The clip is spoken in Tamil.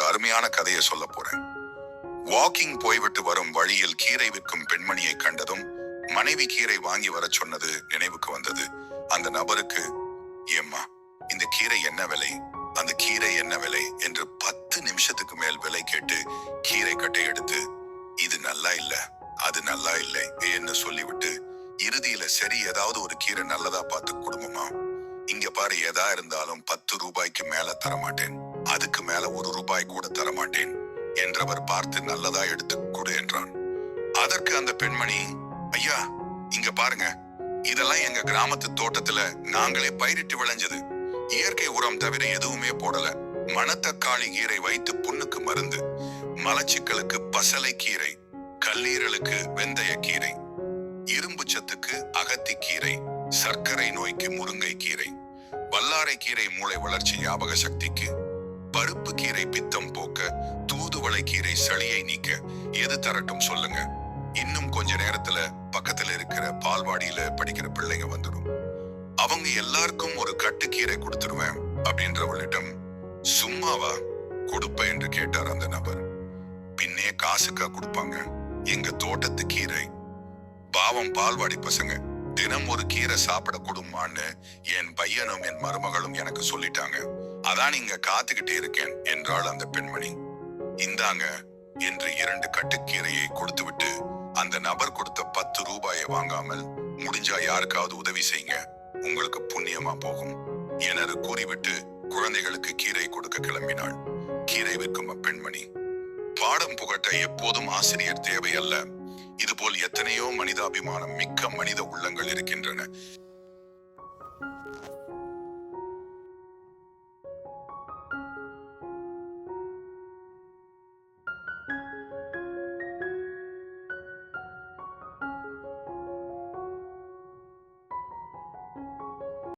ஒரு அருமையான கதையை சொல்ல போறேன். வாக்கிங் போய்விட்டு வரும் வழியில் கீரை விற்கும் பெண்மணியை கண்டதும் மனைவி கீரை வாங்கி வர சொன்னது நினைவுக்கு வந்தது. அந்த நபருக்கு ஏம்மா இந்த கீரை என்ன விலை? அந்த கீரை என்ன விலை? என்று பத்து நிமிஷத்துக்கு மேல் விலை கேட்டு கீரை கட்டை எடுத்து இது நல்லா இல்ல அது நல்லா இல்லை என்று சொல்லிவிட்டு இறுதியில சரி ஏதாவது ஒரு கீரை நல்லதா பார்த்து குடும்பமா இங்க பாரு ஏதா இருந்தாலும் பத்து ரூபாய்க்கு மேல தரமாட்டேன். அதுக்கு மேல ஒரு ரூபாய் கூட தரமாட்டேன் என்றவர் பார்த்து நல்லதா எடுத்து கொடு என்றான். அதற்கு அந்த பெண்மணி ஐயா இங்க பாருங்க. இதெல்லாம் எங்க கிராமத்து தோட்டத்துல நாங்களே பயிரிட்டு விளைஞ்சது. இயற்கை உரம் தவிர எதுவுமே போடல. மணத்தக்காளி கீரை வைத்து புண்ணுக்கு மருந்து. மலச்சிக்கலுக்கு பசலை கீரை. கல்லீரலுக்கு வெந்தய கீரை. இரும்பு சத்துக்கு அகத்தி கீரை. சர்க்கரை நோய்க்கு முருங்கை கீரை. வல்லாரை கீரை மூளை வளர்ச்சி ஞாபக சக்திக்கு பருப்பு கீரை பித்தம் போக்க தூதுவளை கீரை சளியை நீக்க. எது தரட்டும் சொல்லுங்க. இன்னும் கொஞ்ச நேரத்துல பக்கத்துல இருக்கிற பால்வாடியில படிக்கிற பிள்ளைங்க வந்துடும். அவங்க எல்லாருக்கும் ஒரு கட்டுக்கீரை கொடுத்துருவேன் அப்படின்றவளிடம் சும்மாவா கொடுப்ப என்று கேட்டார் அந்த நபர். பின்னே காசுக்கா கொடுப்பாங்க. எங்க தோட்டத்து கீரை. பாவம் பால்வாடி பசங்க. தினம் ஒரு கீரை சாப்பிட கொடுமான்னு என் பையனும் என் மருமகளும் எனக்கு சொல்லிட்டாங்க. அதான் இங்க காத்துக்கிட்டே இருக்கேன் என்றாள் அந்த பெண்மணி. இந்தாங்க என்று இரண்டு கட்டுக்கீரையை கொடுத்துவிட்டு அந்த நபர் கொடுத்த பத்து ரூபாயை வாங்காமல் முடிஞ்சா யாருக்காவது உதவி செய்யுங்க உங்களுக்கு புண்ணியமா போகும் எனது கூறிவிட்டு குழந்தைகளுக்கு கீரை கொடுக்க கிளம்பினாள். கீரை விற்கும் அப்பெண்மணி. பாடம் புகட்ட எப்போதும் ஆசிரியர் தேவை அல்ல. இதுபோல் எத்தனையோ மனிதாபிமானம் மிக்க மனித உள்ளங்கள் இருக்கின்றன.